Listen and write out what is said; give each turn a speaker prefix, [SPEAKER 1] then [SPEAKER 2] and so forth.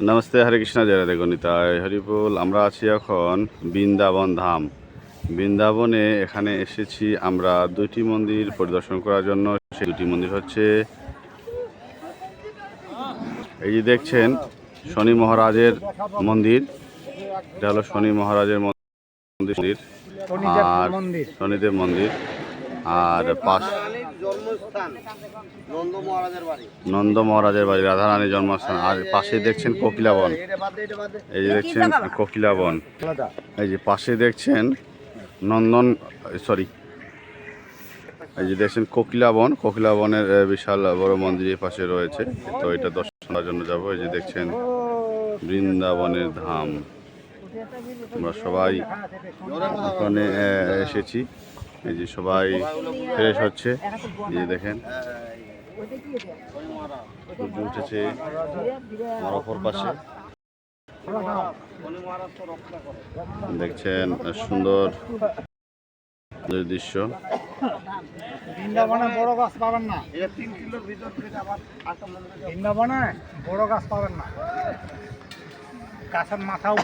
[SPEAKER 1] নমস্তে হরে কৃষ্ণ জয় রাধে গণিতায় হরিবল আমরা আছি এখন বৃন্দাবন ধাম। বৃন্দাবনে এখানে এসেছি আমরা দুইটি মন্দির পরিদর্শন করার জন্য। সেই দুটি মন্দির হচ্ছে এই যে দেখছেন শনি মহারাজের মন্দির। এটা হলো শনি মহারাজের মন্দির। আর শনিদেব মন্দির। আর পাশ
[SPEAKER 2] নন্দ মহারাজের বাড়ি।
[SPEAKER 1] নন্দ মহারাজের রাধারানীর জন্মস্থান। আর পাশে দেখছেন কোকিলাবন এই যে দেখছেন কোকিলাবন এই যে পাশে দেখছেন নন্দন সরি এই যে দেখছেন কোকিলাবন কোকিলাবনের বিশাল বড় মন্দিরের পাশে রয়েছে। তো এটা দর্শন করার জন্য যাব। এই যে দেখছেন বৃন্দাবনের ধাম। আমরা সবাই ওখানে এসেছি। এই যে সবাই ফ্রেশ হচ্ছে। এই দেখেন, সূর্য উঠেছে অপর পাশে। দেখছেন সুন্দর দৃশ্য।
[SPEAKER 3] বৃন্দাবনে বড় গাছ পাবেন না।
[SPEAKER 2] তিন
[SPEAKER 3] বৃন্দাবনে বড় গাছ পাবেন না। গাছের মাথাও